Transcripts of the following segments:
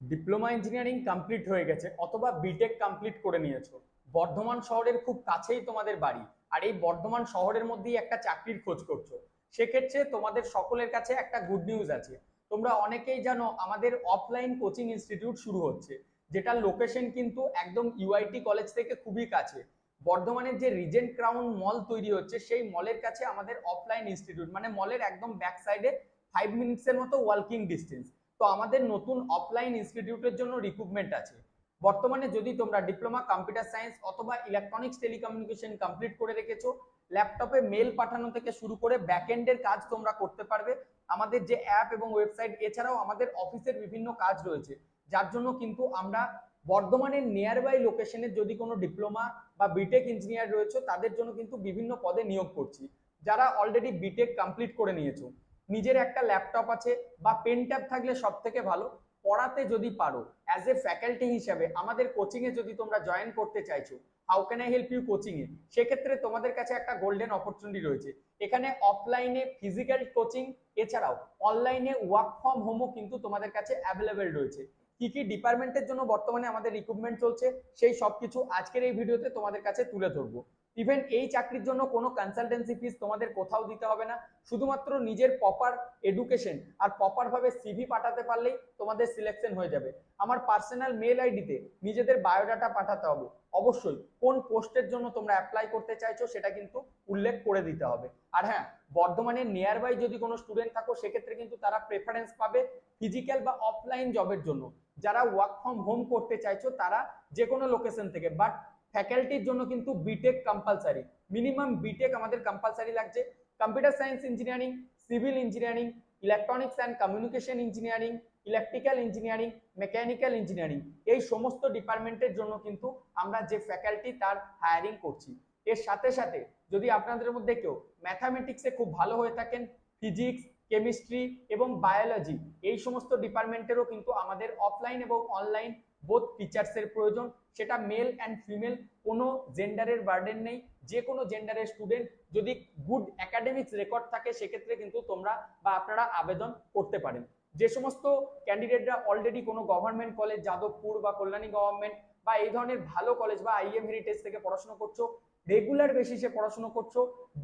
Diploma engineering complete হয়ে গেছে, অথবা বিটেক কমপ্লিট করে নিয়েছো। বর্ধমান শহরের খুব কাছেই তোমাদের বাড়ি, আর এই বর্ধমান শহরের মধ্যেই একটা চাকরির খোঁজ করছ। সেক্ষেত্রে তোমাদের সকলের কাছে একটা গুড নিউজ আছে। তোমরা অনেকেই জানো, আমাদের অফলাইন কোচিং ইনস্টিটিউট শুরু হচ্ছে, যেটার লোকেশন কিন্তু একদম ইউআইটি কলেজ থেকে খুবই কাছে। বর্ধমানের যে রিজেন্ট ক্রাউন মল তৈরি হচ্ছে, সেই মলের কাছে আমাদের অফলাইন ইনস্টিটিউট মানে মলের একদম ব্যাক সাইডে ফাইভ মিনিটসের মতো ওয়ার্কিং ডিস্টেন্স তো আমাদের নতুন অফলাইন ইনস্টিটিউটের জন্য রিক্রুটমেন্ট আছে। বর্তমানে যদি তোমরা ডিপ্লোমা কম্পিউটার সায়েন্স অথবা ইলেকট্রনিক্স টেলিকমিউনিকেশন কমপ্লিট করে রেখেছো ল্যাপটপে মেল পাঠানো থেকে শুরু করে ব্যাকএন্ডের কাজ তোমরা করতে পারবে। আমাদের যে অ্যাপ এবং ওয়েবসাইট এছাড়াও আমাদের অফিসের বিভিন্ন কাজ রয়েছে। যার জন্য কিন্তু আমরা বর্ধমানের নিয়ার বাই লোকেশনের যদি কোনো ডিপ্লোমা বা বিটেক ইঞ্জিনিয়ার রয়েছে, তাদের জন্য কিন্তু বিভিন্ন পদে নিয়োগ করছি। যারা অলরেডি বিটেক কমপ্লিট করে নিয়েছো। নিজের একটা ল্যাপটপ আছে বা পেন থাকলে সব থেকে ভালো। পড়াতে যদি পারো অ্যাজ এ ফ্যাকাল্টি হিসাবে আমাদের কোচিং এ যদি তোমরা জয়েন করতে চাইছো how can I help you coaching এ? সেক্ষেত্রে তোমাদের কাছে একটা গোল্ডেন অপরচুনিটি রয়েছে। এখানে অফলাইনে ফিজিক্যাল কোচিং এছাড়াও অনলাইনে ওয়ার্ক ফ্রম হোমও কিন্তু তোমাদের কাছে অ্যাভেলেবেল রয়েছে। কি কি ডিপার্টমেন্টের জন্য বর্তমানে আমাদের রিক্রুটমেন্ট চলছে, সেই সবকিছু আজকের এই ভিডিওতে তোমাদের কাছে তুলে ধরবো। ইভেন এই চাকরির জন্য কোনো কনসালটেন্সি ফিস তোমাদের কোথাও দিতে হবে না। শুধুমাত্র নিজের প্রপার এডুকেশন আর প্রপার ভাবে সিভি পাঠাতে পারলেই তোমাদের সিলেকশন হয়ে যাবে। আমার পার্সোনাল মেল আইডিতে নিজেদের বায়োডাটা পাঠাতে হবে। অবশ্যই কোন পোস্টের জন্য তোমরা অ্যাপ্লাই করতে চাইছো সেটা কিন্তু উল্লেখ করে দিতে হবে। আর হ্যাঁ বর্ধমানের নিয়ার বাই যদি কোনো স্টুডেন্ট থাকো, সেক্ষেত্রে কিন্তু তারা প্রেফারেন্স পাবে ফিজিক্যাল বা অফলাইন জবের জন্য। যারা ওয়ার্ক ফ্রম হোম করতে চাইছো, তারা যে কোনো লোকেশন থেকে বাট ফ্যাকাল্টির জন্য কিন্তু বিটেক কম্পালসারি মিনিমাম বিটেক আমাদের কম্পালসারি লাগছে। Computer science engineering civil engineering electronics and communication engineering electrical engineering mechanical engineering এই সমস্ত ডিপার্টমেন্টের জন্য কিন্তু আমরা যে ফ্যাকাল্টি তার হায়ারিং করছি। এর সাথে সাথে যদি আপনাদের মধ্যে কেউ ম্যাথামেটিক্সে খুব ভালো হয়ে থাকেন ফিজিক্স কেমিস্ট্রি এবং বায়োলজি এই সমস্ত ডিপার্টমেন্টেরও কিন্তু আমাদের অফলাইন এবং অনলাইন বোথ টিচার্সের প্রয়োজন। সেটা মেল অ্যান্ড ফিমেল কোনো জেন্ডারের বার্ডেন নেই। যে কোনো জেন্ডারের স্টুডেন্ট যদি গুড একাডেমিক্স রেকর্ড থাকে, সেক্ষেত্রে কিন্তু তোমরা বা আপনারা আবেদন করতে পারেন। যে সমস্ত ক্যান্ডিডেটরা অলরেডি কোনো গভর্নমেন্ট কলেজ যাদবপুর বা কল্যাণী গভর্নমেন্ট বা এই ধরনের ভালো কলেজ বা আইএম হেরিটেজ থেকে পড়াশোনা করছ রেগুলার বেসিসে পড়াশোনা করছ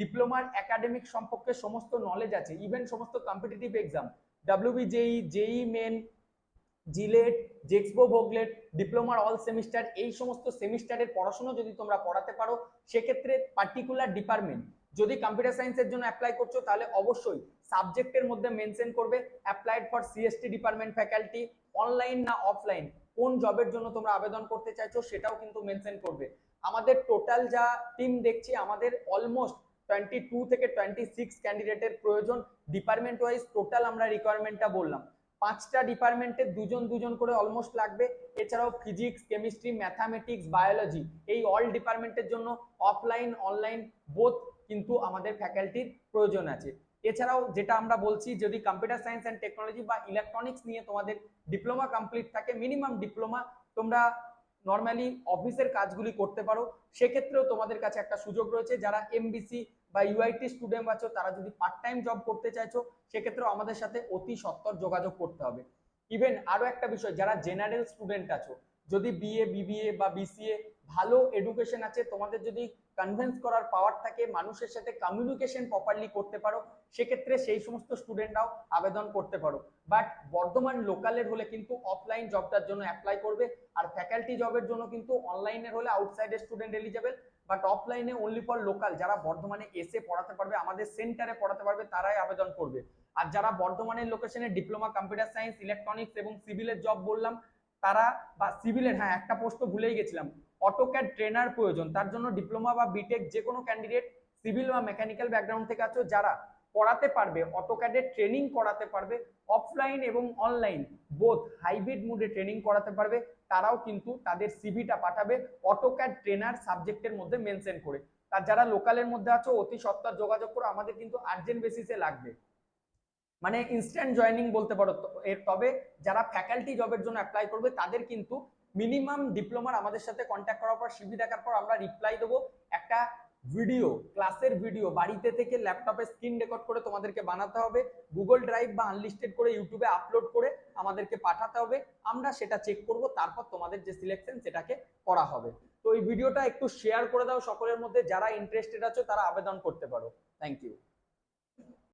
ডিপ্লোমার একাডেমিক সম্পর্কে সমস্ত নলেজ আছে ইভেন সমস্ত competitive exam WB JE JE main JELET, JEXPO, VOCLET ডিপ্লোমার all semester, এই সমস্ত সেমিস্টারের পড়াশোনা যদি তোমরা পড়াতে পারো, সেক্ষেত্রে পার্টিকুলার ডিপার্টমেন্ট যদি কম্পিউটার সায়েন্সের জন্য অ্যাপ্লাই করছ, তাহলে অবশ্যই সাবজেক্টের মধ্যে মেনশন করবে applied for CST department faculty online না অফলাইন কোন জবের জন্য তোমরা আবেদন করতে চাইছো, সেটাও কিন্তু মেনশন করবে। আমাদের টোটাল যা টিম দেখছি, আমাদের অলমোস্ট টোয়েন্টি টু থেকে টোয়েন্টি সিক্স ক্যান্ডিডেটের প্রয়োজন। ডিপার্টমেন্ট ওয়াইজ টোটাল আমরা রিকোয়ারমেন্টটা বললাম। পাঁচটা ডিপার্টমেন্টের দুজন দুজন করে অলমোস্ট লাগবে। এছাড়াও ফিজিক্স কেমিস্ট্রি ম্যাথামেটিক্স বায়োলজি এই অল ডিপার্টমেন্টের জন্য অফলাইন অনলাইন বোথ কিন্তু আমাদের ফ্যাকাল্টির প্রয়োজন আছে। এছাড়াও যেটা আমরা বলছি, যদি কম্পিউটার সায়েন্স অ্যান্ড টেকনোলজি বা ইলেকট্রনিক্স নিয়ে তোমাদের ডিপ্লোমা কমপ্লিট থাকে মিনিমাম ডিপ্লোমা তোমরা নর্মালি অফিসের কাজগুলি করতে পারো। সেক্ষেত্রেও তোমাদের কাছে একটা সুযোগ রয়েছে, যারা এমবিসি বা ইউআইটি স্টুডেন্ট আছো, তারা যদি পার্ট টাইম জব করতে চাইছো, সেক্ষেত্রেও আমাদের সাথে অতি সত্তর যোগাযোগ করতে হবে। ইভেন আরও একটা বিষয়, যারা জেনারেল স্টুডেন্ট আছো, যদি বিএ বিবিএ বা বিসিএ ভালো এডুকেশন আছে, তোমাদের যদি কনভিন্স করার পাওয়ার থাকে, মানুষের সাথে কমিউনিকেশন প্রপারলি করতে পারো, সেক্ষেত্রে সেই সমস্ত স্টুডেন্টরাও আবেদন করতে পারো। বাট বর্ধমান লোকালের হলে কিন্তু অফলাইন জবটার জন্য অ্যাপ্লাই করবে, আর ফ্যাকাল্টি জবের জন্য কিন্তু অনলাইনের হলে আউটসাইডের স্টুডেন্ট এলিজেবল বাট অফলাইনে অনলি ফর লোকাল যারা বর্ধমানে এসে পড়াতে পারবে, আমাদের সেন্টারে পড়াতে পারবে, তারাই আবেদন করবে। আর যারা বর্ধমানের লোকেশনে ডিপ্লোমা কম্পিউটার সায়েন্স ইলেকট্রনিক্স এবং সিভিলের জব বললাম, তারা বা সিভিলের হ্যাঁ একটা পোস্ট তো ভুলেই গেছিলাম। অটোক্যাড ট্রেনার প্রয়োজন, তার জন্য ডিপ্লোমা বা বিটেক যে কোনো ক্যান্ডিডেট সিভিল বা মেকানিক্যাল ব্যাকগ্রাউন্ড থেকে আছো, যারা পড়াতে পারবে অটোক্যাডের ট্রেনিং করাতে পারবে অফলাইন এবং অনলাইন বোথ হাইব্রিড মুডে ট্রেনিং করাতে পারবে, তারাও কিন্তু তাদের সিভিটা পাঠাবে অটোক্যাড ট্রেনার সাবজেক্টের মধ্যে মেনশন করে। তার যারা লোকালের মধ্যে আছো, অতি সত্তর যোগাযোগ করো, আমাদের কিন্তু আর্জেন্ট বেসিসে লাগবে। মানে ইনস্ট্যান্ট জয়নিং বলতে পারো এর তবে যারা ফ্যাকাল্টি জবের জন্য অ্যাপ্লাই করবে, তাদের কিন্তু মিনিমাম ডিপ্লোমার আমাদের সাথে কন্ট্যাক্ট করার পর সিভি দেখার পর আমরা রিপ্লাই দেবো একটা ভিডিও, ক্লাসের ভিডিও, বাড়িতে থেকে ল্যাপটপে স্ক্রিন রেকর্ড করে তোমাদেরকে বানাতে হবে, গুগল ড্রাইভ বা আনলিস্টেড করে ইউটিউবে আপলোড করে আমাদেরকে পাঠাতে হবে, আমরা সেটা চেক করব, তারপর তোমাদের যে সিলেকশন সেটাকে করা হবে। তো এই ভিডিওটা একটু শেয়ার করে দাও সকলের মধ্যে, যারা ইন্টারেস্টেড আছো তারা আবেদন করতে পারো। Thank you